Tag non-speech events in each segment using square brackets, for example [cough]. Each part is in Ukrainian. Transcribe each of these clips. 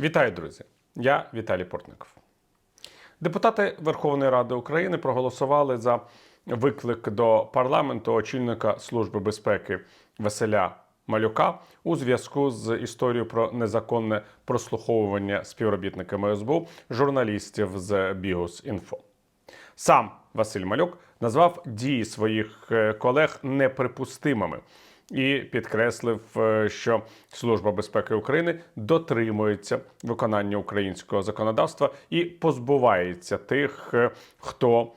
Вітаю, друзі! Я Віталій Портников. Депутати Верховної Ради України проголосували за виклик до парламенту очільника Служби безпеки Василя Малюка у зв'язку з історією про незаконне прослуховування співробітниками СБУ журналістів з Бігус.Інфо. Сам Василь Малюк назвав дії своїх е, колег неприпустимими і підкреслив, е, що Служба безпеки України дотримується виконання українського законодавства і позбувається тих, е, хто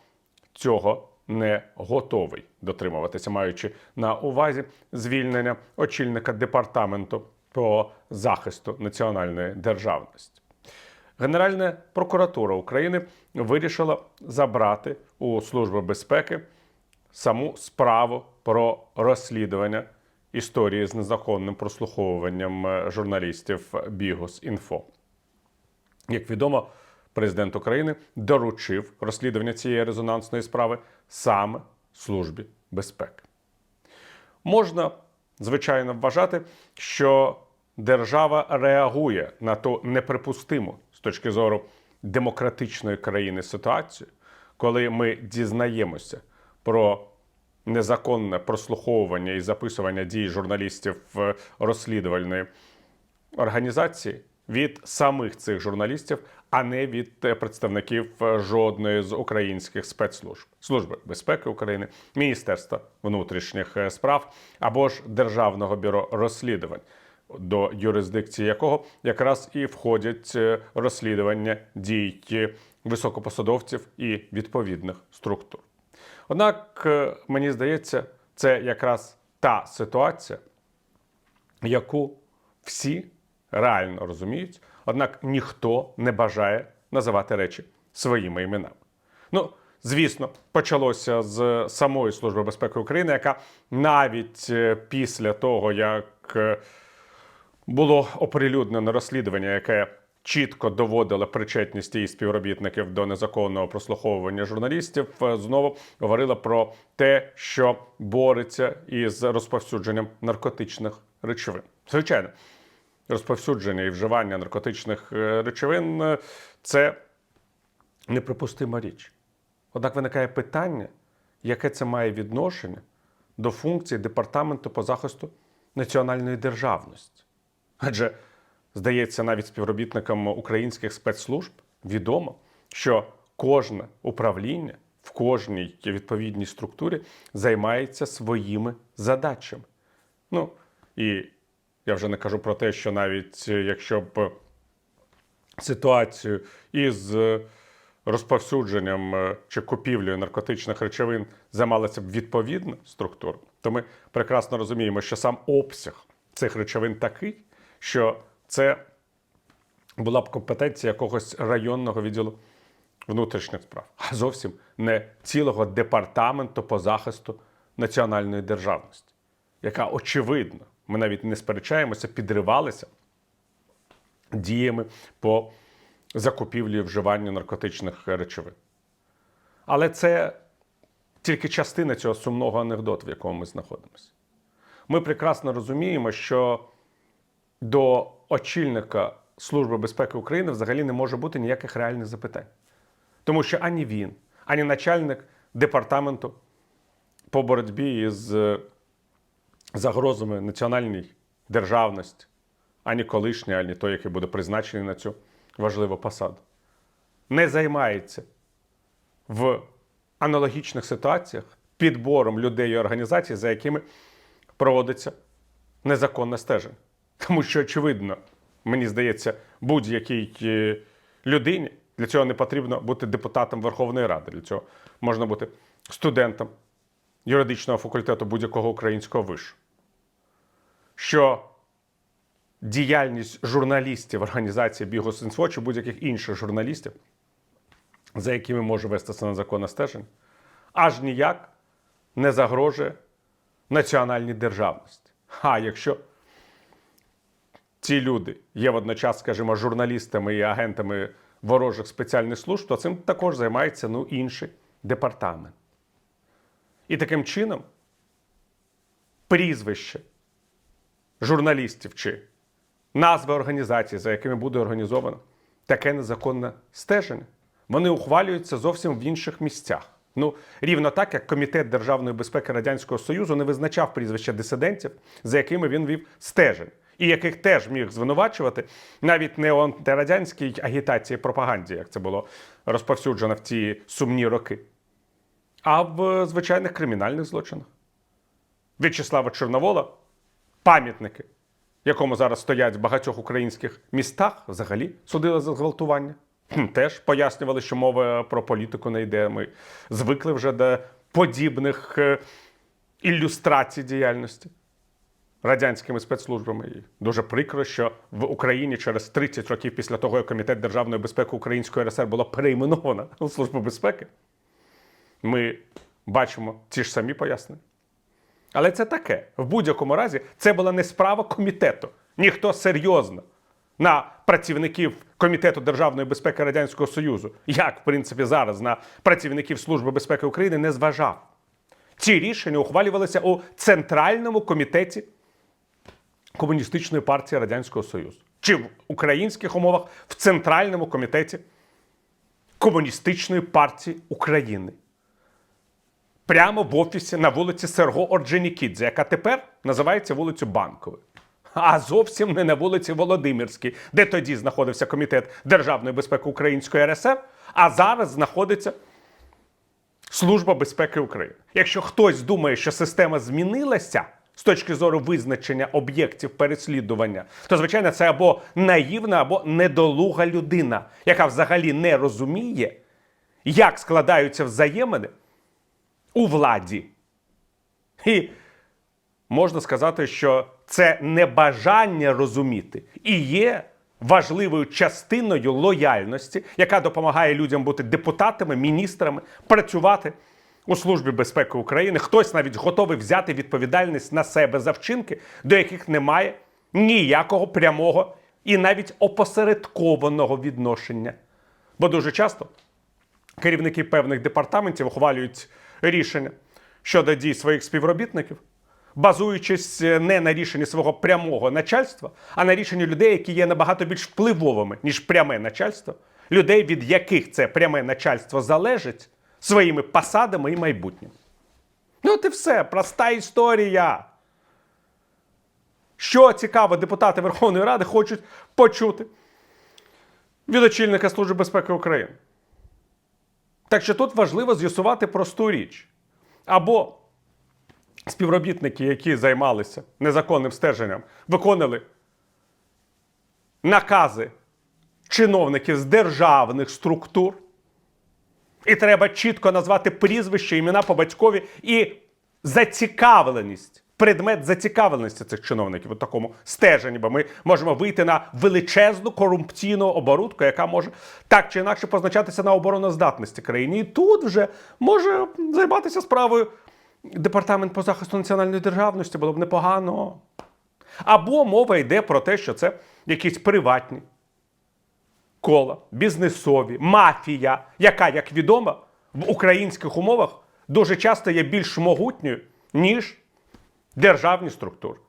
цього не готовий дотримуватися, маючи на увазі звільнення очільника департаменту по захисту національної державності. Генеральна прокуратура України вирішила забрати у Служби безпеки саму справу про розслідування історії з незаконним прослуховуванням е, журналістів Бігус.Інфо. Як відомо, президент України доручив розслідування цієї резонансної справи саме Службі безпеки. Можна, звичайно, вважати, що держава реагує на ту неприпустиму з точки зору демократичної країни ситуацію, коли ми дізнаємося про незаконне прослуховування і записування дій журналістів в розслідувальної організації від самих цих журналістів, а не від е, представників е, жодної з українських спецслужб служби безпеки України, Міністерства внутрішніх е, справ або ж Державного бюро розслідувань. До юрисдикції якого якраз і входять розслідування дій високопосадовців і відповідних структур. Однак, е, мені здається, це якраз та ситуація, яку всі реально розуміють, однак ніхто не бажає називати речі своїми іменами. Ну, звісно, почалося з самої Служби безпеки України, яка навіть е, після того, як е, було оприлюднено розслідування, яке чітко доводило причетність її співробітників до незаконного прослуховування журналістів, е, знову говорила про те, що бореться із розповсюдженням наркотичних речовин. Звичайно, розповсюдження і вживання наркотичних е, речовин е, це неприпустима річ. Однак виникає питання, яке це має відношення до функції департаменту по захисту національної державності. Адже, здається, навіть співробітникам українських спецслужб відомо, що кожне управління в кожній відповідній структурі займається своїми задачами. Ну і я вже не кажу про те, що навіть е, якщо б ситуацію із е, розповсюдженням е, чи купівлею наркотичних речовин займалася б відповідна структура, то ми прекрасно розуміємо, що сам обсяг цих речовин такий, що це була б компетенція якогось районного відділу внутрішніх справ, а зовсім не цілого департаменту по захисту національної державності, яка очевидно, ми навіть не сперечаємося, підривалася діями по закупівлі і вживанню наркотичних речовин. Але це тільки частина цього сумного анекдоту, в якому ми знаходимося. Ми прекрасно розуміємо, що до очільника Служби безпеки України взагалі не може бути ніяких реальних запитань. Тому що ані він, ані начальник департаменту по боротьбі із е, загрозами національній державності, ані колишній, ані той, який буде призначений на цю важливу посаду, не займається в аналогічних ситуаціях підбором людей і організацій, за якими проводиться незаконне стеження. Тому що, очевидно, мені здається, будь-якій е, людині для цього не потрібно бути депутатом Верховної Ради. Для цього можна бути студентом юридичного факультету будь-якого українського вишу. Що діяльність журналістів організації Бігус.Інфо чи будь-яких інших журналістів, за якими може вестися незаконне стеження, аж ніяк не загрожує національній державності. А якщо ці люди є водночас, скажімо, журналістами і агентами ворожих спеціальних служб, то цим також займається ну, інший департамент. І таким чином прізвище журналістів чи назви організацій, за якими буде організовано таке незаконне стеження. Вони ухвалюються зовсім в інших місцях. Ну, рівно так, як Комітет державної безпеки Радянського Союзу не визначав прізвища дисидентів, за якими він вів стежень, і яких теж міг звинувачувати навіть не у антирадянській агітації пропаганді, як це було розповсюджено в ті сумні роки, а в звичайних кримінальних злочинах. В'ячеслава Чорновола, пам'ятники, якому зараз стоять в багатьох українських містах, взагалі судили за зґвалтування. Теж пояснювали, що мова про політику не йде. Ми звикли вже до подібних е, ілюстрацій діяльності радянськими спецслужбами. І дуже прикро, що в Україні через 30 років після того, як Комітет державної безпеки Української РСР було перейменовано у Службу безпеки, ми бачимо ті ж самі пояснення. Але це таке. В будь-якому разі це була не справа комітету. Ніхто серйозно на працівників Комітету державної безпеки Радянського Союзу, як в принципі зараз на працівників Служби безпеки України, не зважав. Ці рішення ухвалювалися у Центральному комітеті Комуністичної партії Радянського Союзу чи в українських умовах в Центральному комітеті Комуністичної партії України прямо в офісі на вулиці Серго Орджонікідзе, яка тепер називається вулицю Банковою. А зовсім не на вулиці Володимирській, де тоді знаходився Комітет державної безпеки Української РСР, а зараз знаходиться Служба безпеки України. Якщо хтось думає, що система змінилася з точки зору визначення об'єктів переслідування, то звичайно це або наївна, або недолуга людина, яка взагалі не розуміє, як складаються взаємини у владі. І можна сказати, що це небажання розуміти і є важливою частиною лояльності, яка допомагає людям бути депутатами, міністрами, працювати у Службі безпеки України. Хтось навіть готовий взяти відповідальність на себе за вчинки, до яких немає ніякого прямого і навіть опосередкованого відношення. Бо дуже часто керівники певних департаментів ухвалюють рішення щодо дій своїх співробітників, базуючись е, не на рішенні свого прямого начальства, а на рішенні людей, які є набагато більш впливовими, ніж пряме начальство, людей, від яких це пряме начальство залежить своїми посадами і майбутнім. Ну, от і все, проста історія. Що цікаво, депутати Верховної Ради хочуть почути від очільника Служби безпеки України. Так що тут важливо з'ясувати просту річ. Або співробітники, які займалися незаконним стеженням, виконали накази чиновників з державних структур. І треба чітко назвати прізвище, імена по батькові і зацікавленість, предмет зацікавленості цих чиновників у такому стеженні, бо ми можемо вийти на величезну корупційну оборудку, яка може так чи інакше позначатися на обороноздатності країни. І тут вже може займатися справою департамент по захисту національної державності, було б непогано. Або мова йде про те, що це якісь приватні кола, бізнесові, мафія, яка, як відомо, в українських умовах дуже часто є більш могутньою, ніж державні структури.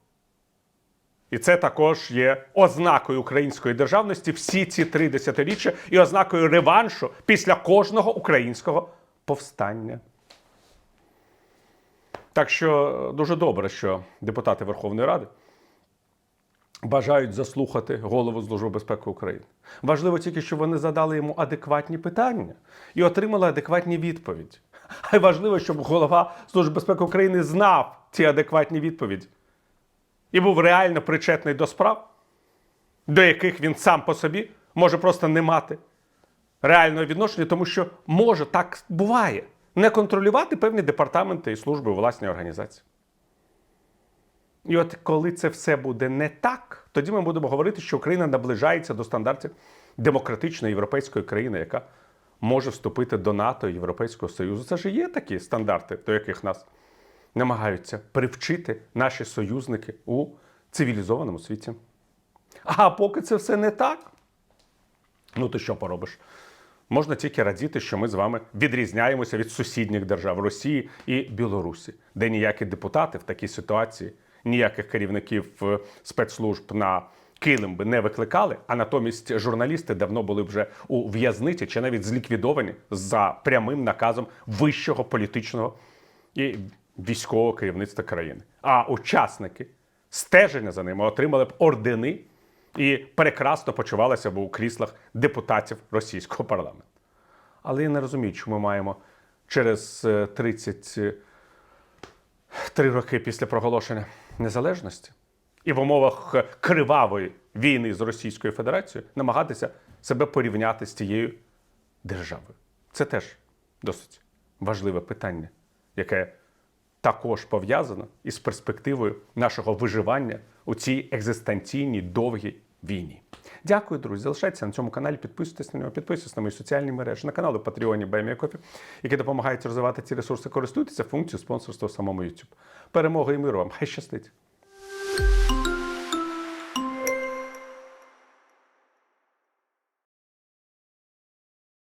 І це також є ознакою української державності всі ці три десятиріччя і ознакою реваншу після кожного українського повстання. Так що дуже добре, що депутати Верховної Ради бажають заслухати голову Служби безпеки України. Важливо тільки, щоб вони задали йому адекватні питання і отримали адекватні відповіді. [laughs] А й важливо, щоб голова Служби безпеки України знав ці адекватні відповіді і був реально причетний до справ, до яких він сам по собі може просто не мати реального відношення, тому що може так буває не контролювати певні департаменти і служби у власній організації. І от коли це все буде не так, тоді ми будемо говорити, що Україна наближається до стандартів демократичної європейської країни, яка може вступити до НАТО і Європейського Союзу. Це ж є такі стандарти, до яких нас намагаються привчити наші союзники у цивілізованому світі. А поки це все не так, ну ти що поробиш? Можна тільки радіти, що ми з вами відрізняємося від сусідніх держав Росії і Білорусі, де ніякі депутати в такій ситуації, ніяких керівників е, спецслужб на килим би не викликали, а натомість журналісти давно були вже у в'язниці чи навіть зліквідовані за прямим наказом вищого політичного і військового керівництва країни. А учасники стеження за ними отримали б ордени і прекрасно почувалися б у кріслах депутатів російського парламенту. Але я не розумію, чому ми маємо через е, 33 роки після проголошення незалежності і в умовах кривавої війни з Російською Федерацією намагатися себе порівняти з тією державою. Це теж досить важливе питання, яке також пов'язано із перспективою нашого виживання у цій екзистенційній довгій війні. Дякую, друзі. Залишайтеся на цьому каналі, підписуйтесь на нього, підписуйтесь на мої соціальні мережі, на канали Patreon Баймія Кофі, які допомагають розвивати ці ресурси. Користуйтеся функцією спонсорства в самому YouTube. Перемоги і миру вам! Хай щастить!